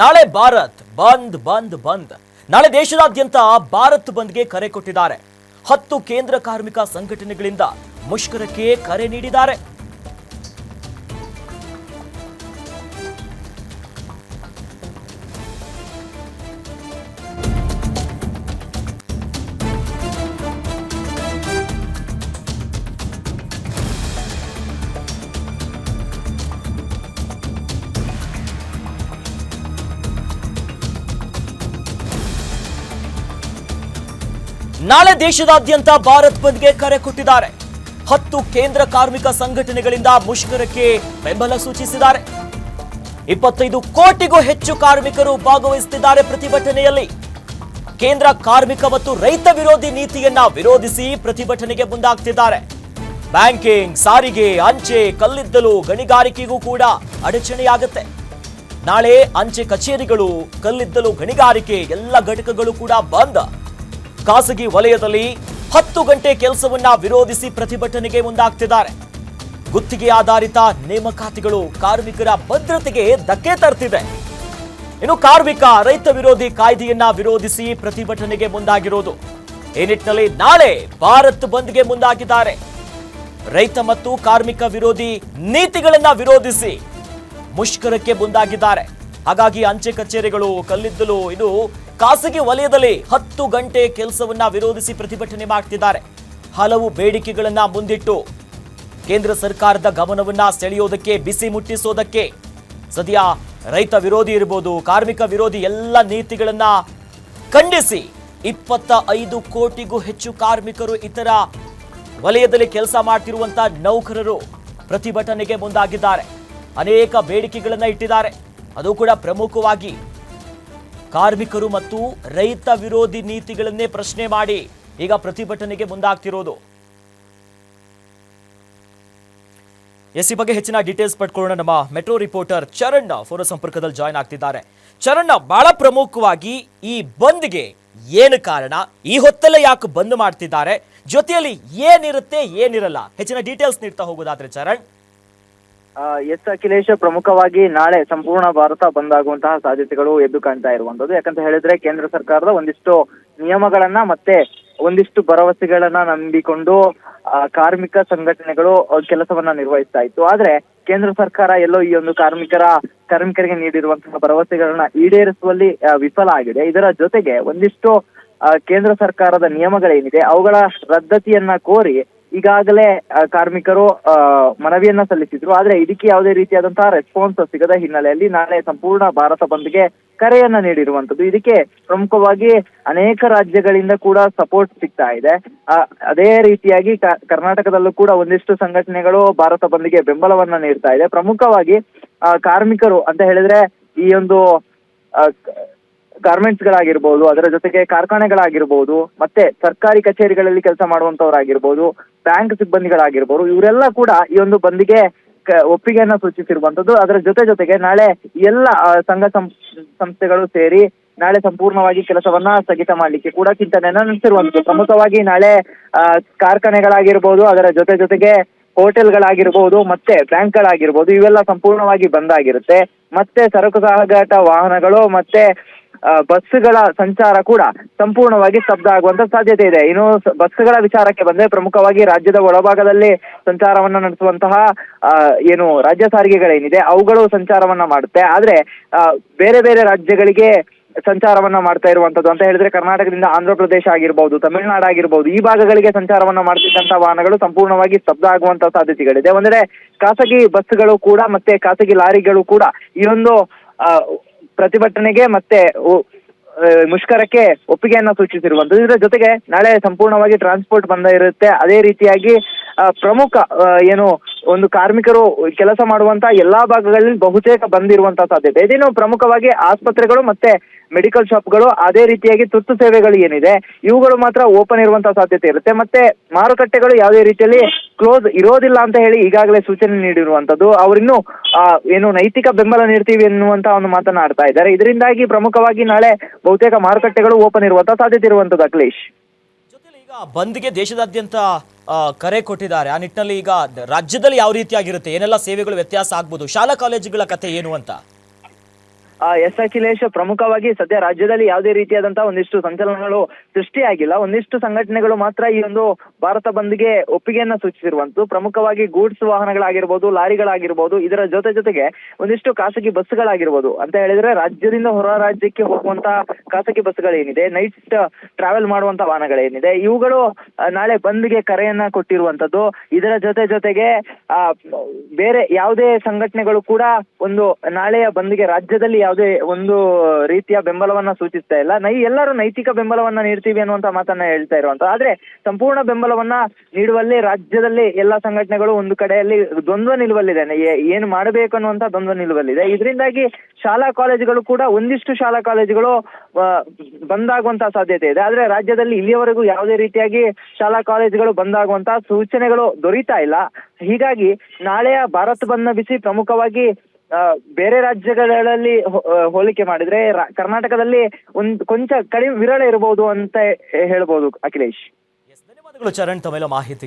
ನಾಳೆ ಭಾರತ್ ಬಂದ್ ಬಂದ್ ಬಂದ್. ನಾಳೆ ದೇಶದಾದ್ಯಂತ ಭಾರತ್ ಬಂದ್ಗೆ ಕರೆ ಕೊಟ್ಟಿದ್ದಾರೆ. ಹತ್ತು ಕೇಂದ್ರ ಕಾರ್ಮಿಕ ಸಂಘಟನೆಗಳಿಂದ ಮುಷ್ಕರಕ್ಕೆ ಕರೆ ನೀಡಿದ್ದಾರೆ. ನಾಳೆ ದೇಶದಾದ್ಯಂತ ಭಾರತ್ ಬಂದ್ಗೆ ಕರೆ ಕೊಟ್ಟಿದ್ದಾರೆ. ಹತ್ತು ಕೇಂದ್ರ ಕಾರ್ಮಿಕ ಸಂಘಟನೆಗಳಿಂದ ಮುಷ್ಕರಕ್ಕೆ ಬೆಂಬಲ ಸೂಚಿಸಿದ್ದಾರೆ. ಇಪ್ಪತ್ತೈದು ಕೋಟಿಗೂ ಹೆಚ್ಚು ಕಾರ್ಮಿಕರು ಭಾಗವಹಿಸುತ್ತಿದ್ದಾರೆ ಪ್ರತಿಭಟನೆಯಲ್ಲಿ. ಕೇಂದ್ರ ಕಾರ್ಮಿಕ ಮತ್ತು ರೈತ ವಿರೋಧಿ ನೀತಿಯನ್ನ ವಿರೋಧಿಸಿ ಪ್ರತಿಭಟನೆಗೆ ಮುಂದಾಗ್ತಿದ್ದಾರೆ. ಬ್ಯಾಂಕಿಂಗ್ ಸಾರಿಗೆ, ಅಂಚೆ, ಕಲ್ಲಿದ್ದಲು, ಗಣಿಗಾರಿಕೆಗೂ ಕೂಡ ಅಡಚಣೆಯಾಗುತ್ತೆ. ನಾಳೆ ಅಂಚೆ ಕಚೇರಿಗಳು, ಕಲ್ಲಿದ್ದಲು, ಗಣಿಗಾರಿಕೆ ಎಲ್ಲ ಘಟಕಗಳು ಕೂಡ ಬಂದ್. ಖಾಸಗಿ ವಲಯದಲ್ಲಿ ಹತ್ತು ಗಂಟೆ ಕೆಲಸವನ್ನ ವಿರೋಧಿಸಿ ಪ್ರತಿಭಟನೆಗೆ ಮುಂದಾಗ್ತಿದ್ದಾರೆ. ಗುತ್ತಿಗೆ ಆಧಾರಿತ ನೇಮಕಾತಿಗಳು ಕಾರ್ಮಿಕರ ಭದ್ರತೆಗೆ ಧಕ್ಕೆ ತರ್ತಿದೆ. ಇನ್ನು ಕಾರ್ಮಿಕ ರೈತ ವಿರೋಧಿ ಕಾಯ್ದೆಯನ್ನ ವಿರೋಧಿಸಿ ಪ್ರತಿಭಟನೆಗೆ ಮುಂದಾಗಿರೋದು. ಈ ನಿಟ್ಟಿನಲ್ಲಿ ನಾಳೆ ಭಾರತ್ ಬಂದ್ಗೆ ಮುಂದಾಗಿದ್ದಾರೆ. ರೈತ ಮತ್ತು ಕಾರ್ಮಿಕ ವಿರೋಧಿ ನೀತಿಗಳನ್ನ ವಿರೋಧಿಸಿ ಮುಷ್ಕರಕ್ಕೆ ಮುಂದಾಗಿದ್ದಾರೆ. ಹಾಗಾಗಿ ಅಂಚೆ ಕಚೇರಿಗಳು ಕಲ್ಲಿದ್ದಲು ಇದು ಖಾಸಗಿ ವಲಯದಲ್ಲಿ ಹತ್ತು ಗಂಟೆ ಕೆಲಸವನ್ನ ವಿರೋಧಿಸಿ ಪ್ರತಿಭಟನೆ ಮಾಡ್ತಿದ್ದಾರೆ. ಹಲವು ಬೇಡಿಕೆಗಳನ್ನ ಮುಂದಿಟ್ಟು ಕೇಂದ್ರ ಸರ್ಕಾರದ ಗಮನವನ್ನ ಸೆಳೆಯೋದಕ್ಕೆ ಬಿಸಿ ಮುಟ್ಟಿಸೋದಕ್ಕೆ ಸದ್ಯ ರೈತ ವಿರೋಧಿ ಇರ್ಬೋದು, ಕಾರ್ಮಿಕ ವಿರೋಧಿ ಎಲ್ಲ ನೀತಿಗಳನ್ನ ಖಂಡಿಸಿ ಇಪ್ಪತ್ತ ಐದು ಕೋಟಿಗೂ ಹೆಚ್ಚು ಕಾರ್ಮಿಕರು ಇತರ ವಲಯದಲ್ಲಿ ಕೆಲಸ ಮಾಡ್ತಿರುವಂತ ನೌಕರರು ಪ್ರತಿಭಟನೆಗೆ ಮುಂದಾಗಿದ್ದಾರೆ. ಅನೇಕ ಬೇಡಿಕೆಗಳನ್ನ ಇಟ್ಟಿದ್ದಾರೆ. ಅದು ಕೂಡ ಪ್ರಮುಖವಾಗಿ ಕಾರ್ಮಿಕರು ಮತ್ತು ರೈತ ವಿರೋಧಿ ನೀತಿಗಳನ್ನೇ ಪ್ರಶ್ನೆ ಮಾಡಿ ಈಗ ಪ್ರತಿಭಟನೆಗೆ ಮುಂದಾಗ್ತಿರೋದು. ಎಸ್ ಬಗ್ಗೆ ಹೆಚ್ಚಿನ ಡೀಟೇಲ್ಸ್ ಪಡ್ಕೊಳ್ಳೋಣ. ನಮ್ಮ ಮೆಟ್ರೋ ರಿಪೋರ್ಟರ್ ಚರಣ್ ಫೋನ ಸಂಪರ್ಕದಲ್ಲಿ ಜಾಯ್ನ್ ಆಗ್ತಿದ್ದಾರೆ. ಚರಣ್ ಬಹಳ ಪ್ರಮುಖವಾಗಿ ಈ ಬಂದ್ಗೆ ಏನು ಕಾರಣ? ಈ ಹೊತ್ತಲ್ಲೇ ಯಾಕೆ ಬಂದ್ ಮಾಡ್ತಿದ್ದಾರೆ? ಜೊತೆಯಲ್ಲಿ ಏನಿರುತ್ತೆ, ಏನಿರಲ್ಲ? ಹೆಚ್ಚಿನ ಡೀಟೇಲ್ಸ್ ನೀಡ್ತಾ ಹೋಗೋದಾದ್ರೆ ಚರಣ್. ಎಸ್, ಅಖಿಲೇಶ್ ಪ್ರಮುಖವಾಗಿ ನಾಳೆ ಸಂಪೂರ್ಣ ಭಾರತ ಬಂದ್ ಆಗುವಂತಹ ಸಾಧ್ಯತೆಗಳು ಎದ್ದು ಕಾಣ್ತಾ ಇರುವಂತದ್ದು ಯಾಕಂತ ಹೇಳಿದ್ರೆ ಕೇಂದ್ರ ಸರ್ಕಾರದ ಒಂದಿಷ್ಟು ನಿಯಮಗಳನ್ನ ಮತ್ತೆ ಒಂದಿಷ್ಟು ಭರವಸೆಗಳನ್ನ ನಂಬಿಕೊಂಡು ಕಾರ್ಮಿಕ ಸಂಘಟನೆಗಳು ಕೆಲಸವನ್ನ ನಿರ್ವಹಿಸ್ತಾ ಇತ್ತು. ಆದ್ರೆ ಕೇಂದ್ರ ಸರ್ಕಾರ ಎಲ್ಲೋ ಈ ಒಂದು ಕಾರ್ಮಿಕರ, ಕಾರ್ಮಿಕರಿಗೆ ನೀಡಿರುವಂತಹ ಭರವಸೆಗಳನ್ನ ಈಡೇರಿಸುವಲ್ಲಿ ವಿಫಲ ಆಗಿದೆ. ಇದರ ಜೊತೆಗೆ ಒಂದಿಷ್ಟು ಕೇಂದ್ರ ಸರ್ಕಾರದ ನಿಯಮಗಳೇನಿದೆ, ಅವುಗಳ ರದ್ದತಿಯನ್ನ ಕೋರಿ ಈಗಾಗಲೇ ಕಾರ್ಮಿಕರು ಮನವಿಯನ್ನ ಸಲ್ಲಿಸಿದ್ರು. ಆದ್ರೆ ಇದಕ್ಕೆ ಯಾವುದೇ ರೀತಿಯಾದಂತಹ ರೆಸ್ಪಾನ್ಸ್ ಸಿಗದ ಹಿನ್ನೆಲೆಯಲ್ಲಿ ನಾಳೆ ಸಂಪೂರ್ಣ ಭಾರತ ಬಂದ್ಗೆ ಕರೆಯನ್ನ ನೀಡಿರುವಂತದ್ದು ಇದಕ್ಕೆ ಪ್ರಮುಖವಾಗಿ ಅನೇಕ ರಾಜ್ಯಗಳಿಂದ ಕೂಡ ಸಪೋರ್ಟ್ ಸಿಗ್ತಾ ಇದೆ. ಅದೇ ರೀತಿಯಾಗಿ ಕರ್ನಾಟಕದಲ್ಲೂ ಕೂಡ ಒಂದಿಷ್ಟು ಸಂಘಟನೆಗಳು ಭಾರತ ಬಂದ್ಗೆ ಬೆಂಬಲವನ್ನ ನೀಡ್ತಾ ಇದೆ. ಪ್ರಮುಖವಾಗಿ ಕಾರ್ಮಿಕರು ಅಂತ ಹೇಳಿದ್ರೆ ಈ ಒಂದು ಗಾರ್ಮೆಂಟ್ಸ್ ಗಳಾಗಿರ್ಬೋದು, ಅದರ ಜೊತೆಗೆ ಕಾರ್ಖಾನೆಗಳಾಗಿರ್ಬೋದು, ಮತ್ತೆ ಸರ್ಕಾರಿ ಕಚೇರಿಗಳಲ್ಲಿ ಕೆಲಸ ಮಾಡುವಂತವರಾಗಿರ್ಬೋದು ಬ್ಯಾಂಕ್ ಸಿಬ್ಬಂದಿಗಳಾಗಿರ್ಬೋದು, ಇವರೆಲ್ಲ ಕೂಡ ಈ ಒಂದು ಬಂದಿಗೆ ಒಪ್ಪಿಗೆಯನ್ನ ಸೂಚಿಸಿರುವಂತದ್ದು ಅದರ ಜೊತೆ ಜೊತೆಗೆ ನಾಳೆ ಎಲ್ಲ ಸಂಘ ಸಂಸ್ಥೆಗಳು ಸೇರಿ ನಾಳೆ ಸಂಪೂರ್ಣವಾಗಿ ಕೆಲಸವನ್ನ ಸ್ಥಗಿತ ಮಾಡಲಿಕ್ಕೆ ಕೂಡ ಚಿಂತನೆಯನ್ನ ನಡೆಸಿರುವಂತದ್ದು ಪ್ರಮುಖವಾಗಿ ನಾಳೆ ಕಾರ್ಖಾನೆಗಳಾಗಿರ್ಬೋದು, ಅದರ ಜೊತೆ ಜೊತೆಗೆ ಹೋಟೆಲ್ಗಳಾಗಿರ್ಬೋದು, ಮತ್ತೆ ಬ್ಯಾಂಕ್ಗಳಾಗಿರ್ಬೋದು, ಇವೆಲ್ಲ ಸಂಪೂರ್ಣವಾಗಿ ಬಂದ್ ಆಗಿರುತ್ತೆ. ಮತ್ತೆ ಸರಕು ಸಾಗಾಟ ವಾಹನಗಳು, ಮತ್ತೆ ಆ, ಬಸ್ಗಳ ಸಂಚಾರ ಕೂಡ ಸಂಪೂರ್ಣವಾಗಿ ಸ್ತಬ್ಧ ಆಗುವಂತ ಸಾಧ್ಯತೆ ಇದೆ. ಇನ್ನು ಬಸ್ಸುಗಳ ವಿಚಾರಕ್ಕೆ ಬಂದ್ರೆ ಪ್ರಮುಖವಾಗಿ ರಾಜ್ಯದ ಒಳಭಾಗದಲ್ಲಿ ಸಂಚಾರವನ್ನ ನಡೆಸುವಂತಹ ಏನು ರಾಜ್ಯ ಸಾರಿಗೆಗಳೇನಿದೆ ಅವುಗಳು ಸಂಚಾರವನ್ನ ಮಾಡುತ್ತೆ. ಆದ್ರೆ ಬೇರೆ ಬೇರೆ ರಾಜ್ಯಗಳಿಗೆ ಸಂಚಾರವನ್ನ ಮಾಡ್ತಾ ಇರುವಂತದ್ದು ಅಂತ ಹೇಳಿದ್ರೆ ಕರ್ನಾಟಕದಿಂದ ಆಂಧ್ರ ಪ್ರದೇಶ ಆಗಿರ್ಬೋದು ತಮಿಳುನಾಡು ಆಗಿರ್ಬೋದು ಈ ಭಾಗಗಳಿಗೆ ಸಂಚಾರವನ್ನ ಮಾಡ್ತಿದ್ದಂತ ವಾಹನಗಳು ಸಂಪೂರ್ಣವಾಗಿ ಸ್ತಬ್ಧ ಆಗುವಂತ ಸಾಧ್ಯತೆಗಳಿದೆ. ಒಂದೆಡೆ ಖಾಸಗಿ ಬಸ್ಗಳು ಕೂಡ ಮತ್ತೆ ಖಾಸಗಿ ಲಾರಿಗಳು ಕೂಡ ಈ ಒಂದು ಪ್ರತಿಭಟನೆಗೆ ಮತ್ತೆ ಮುಷ್ಕರಕ್ಕೆ ಒಪ್ಪಿಗೆಯನ್ನ ಸೂಚಿಸಿರುವಂತದ್ದು ಇದರ ಜೊತೆಗೆ ನಾಳೆ ಸಂಪೂರ್ಣವಾಗಿ ಟ್ರಾನ್ಸ್ಪೋರ್ಟ್ ಬಂದ ಇರುತ್ತೆ. ಅದೇ ರೀತಿಯಾಗಿ ಪ್ರಮುಖ ಏನು ಒಂದು ಕಾರ್ಮಿಕರು ಕೆಲಸ ಮಾಡುವಂತ ಎಲ್ಲಾ ಭಾಗಗಳಲ್ಲಿ ಬಹುತೇಕ ಬಂದಿರುವಂತ ಸಾಧ್ಯತೆ. ಇದೆ. ಇನ್ನು ಪ್ರಮುಖವಾಗಿ ಆಸ್ಪತ್ರೆಗಳು ಮತ್ತೆ ಮೆಡಿಕಲ್ ಶಾಪ್ಗಳು ಅದೇ ರೀತಿಯಾಗಿ ತುರ್ತು ಸೇವೆಗಳು ಏನಿದೆ, ಇವುಗಳು ಮಾತ್ರ ಓಪನ್ ಇರುವಂತಹ ಸಾಧ್ಯತೆ ಇರುತ್ತೆ. ಮತ್ತೆ ಮಾರುಕಟ್ಟೆಗಳು ಯಾವುದೇ ರೀತಿಯಲ್ಲಿ ಕ್ಲೋಸ್ ಇರೋದಿಲ್ಲ ಅಂತ ಹೇಳಿ ಈಗಾಗಲೇ ಸೂಚನೆ ನೀಡಿರುವಂತದ್ದು. ಅವರಿನ್ನು ಏನು ನೈತಿಕ ಬೆಂಬಲ ನೀಡ್ತೀವಿ ಎನ್ನುವಂತ ಒಂದು ಮಾತನಾಡ್ತಾ ಇದ್ದಾರೆ. ಇದರಿಂದಾಗಿ ಪ್ರಮುಖವಾಗಿ ನಾಳೆ ಬಹುತೇಕ ಮಾರುಕಟ್ಟೆಗಳು ಓಪನ್ ಇರುವಂತ ಸಾಧ್ಯತೆ ಇರುವಂತದ್ದು, ಅಖಿಲೇಶ್. ಬಂದ್ಗೆ ದೇಶದಾದ್ಯಂತ ಕರೆ ಕೊಟ್ಟಿದ್ದಾರೆ. ಆ ನಿಟ್ಟಿನಲ್ಲಿ ಈಗ ರಾಜ್ಯದಲ್ಲಿ ಯಾವ ರೀತಿಯಾಗಿರುತ್ತೆ? ಏನೆಲ್ಲ ಸೇವೆಗಳು ವ್ಯತ್ಯಾಸ ಆಗ್ಬೋದು? ಶಾಲಾ, ಕಾಲೇಜುಗಳ ಕತೆ ಏನು ಅಂತ? ಎಸ್ ಅಖಿಲೇಶ್ ಪ್ರಮುಖವಾಗಿ ಸದ್ಯ ರಾಜ್ಯದಲ್ಲಿ ಯಾವುದೇ ರೀತಿಯಾದಂತಹ ಒಂದಿಷ್ಟು ಸಂಚಲನಗಳು ಸೃಷ್ಟಿಯಾಗಿಲ್ಲ. ಒಂದಿಷ್ಟು ಸಂಘಟನೆಗಳು ಮಾತ್ರ ಈ ಒಂದು ಭಾರತ ಬಂದ್ಗೆ ಒಪ್ಪಿಗೆಯನ್ನ ಸೂಚಿಸಿರುವಂತದ್ದು ಪ್ರಮುಖವಾಗಿ ಗೂಡ್ಸ್ ವಾಹನಗಳಾಗಿರ್ಬೋದು, ಲಾರಿಗಳಾಗಿರ್ಬೋದು, ಇದರ ಜೊತೆ ಜೊತೆಗೆ ಒಂದಿಷ್ಟು ಖಾಸಗಿ ಬಸ್ಗಳಾಗಿರ್ಬೋದು. ಅಂತ ಹೇಳಿದ್ರೆ ರಾಜ್ಯದಿಂದ ಹೊರ ರಾಜ್ಯಕ್ಕೆ ಹೋಗುವಂತ ಖಾಸಗಿ ಬಸ್ಗಳೇನಿದೆ, ನೈಟ್ ಟ್ರಾವೆಲ್ ಮಾಡುವಂತ ವಾಹನಗಳೇನಿದೆ, ಇವುಗಳು ನಾಳೆ ಬಂದ್ಗೆ ಕರೆಯನ್ನ ಕೊಟ್ಟಿರುವಂತದ್ದು ಇದರ ಜೊತೆ ಜೊತೆಗೆ ಬೇರೆ ಯಾವುದೇ ಸಂಘಟನೆಗಳು ಕೂಡ ಒಂದು ನಾಳೆಯ ಬಂದ್ಗೆ ರಾಜ್ಯದಲ್ಲಿ ಯಾವುದೇ ಒಂದು ರೀತಿಯ ಬೆಂಬಲವನ್ನ ಸೂಚಿಸ್ತಾ ಇಲ್ಲ. ನೈ ಎಲ್ಲರೂ ನೈತಿಕ ಬೆಂಬಲವನ್ನ ನೀಡ್ತೀವಿ ಅನ್ನುವಂತ ಮಾತನ್ನ ಹೇಳ್ತಾ ಇರುವಂತ. ಆದ್ರೆ ಸಂಪೂರ್ಣ ಬೆಂಬಲವನ್ನ ನೀಡುವಲ್ಲಿ ರಾಜ್ಯದಲ್ಲಿ ಎಲ್ಲಾ ಸಂಘಟನೆಗಳು ಒಂದು ಕಡೆಯಲ್ಲಿ ದ್ವಂದ್ವ ನಿಲುವಲ್ಲಿದೆ. ಏನು ಮಾಡಬೇಕು ಅನ್ನುವಂತ ದ್ವಂದ್ವ ನಿಲುವಲ್ಲಿದೆ. ಇದರಿಂದಾಗಿ ಶಾಲಾ ಕಾಲೇಜುಗಳು ಕೂಡ ಒಂದಿಷ್ಟು ಶಾಲಾ ಕಾಲೇಜುಗಳು ಬಂದ್ ಆಗುವಂತ ಸಾಧ್ಯತೆ ಇದೆ. ಆದ್ರೆ ರಾಜ್ಯದಲ್ಲಿ ಇಲ್ಲಿಯವರೆಗೂ ಯಾವುದೇ ರೀತಿಯಾಗಿ ಶಾಲಾ ಕಾಲೇಜುಗಳು ಬಂದಾಗುವಂತ ಸೂಚನೆಗಳು ದೊರೀತಾ ಇಲ್ಲ. ಹೀಗಾಗಿ ನಾಳೆಯ ಭಾರತ್ ಬಂದ್ನ ಬಿಸಿ ಪ್ರಮುಖವಾಗಿ ಬೇರೆ ರಾಜ್ಯಗಳಲ್ಲಿ ಹೋಲಿಕೆ ಮಾಡಿದ್ರೆ ಕರ್ನಾಟಕದಲ್ಲಿ ಒಂದ್ ಕೊಂಚ ಕಡಿಮೆ ವಿರಳ ಇರಬಹುದು ಅಂತ ಹೇಳ್ಬೋದು ಅಖಿಲೇಶ್. ಧನ್ಯವಾದಗಳು ಚರಣ್, ತಮ್ಮೆಲ್ಲ ಮಾಹಿತಿಗೆ.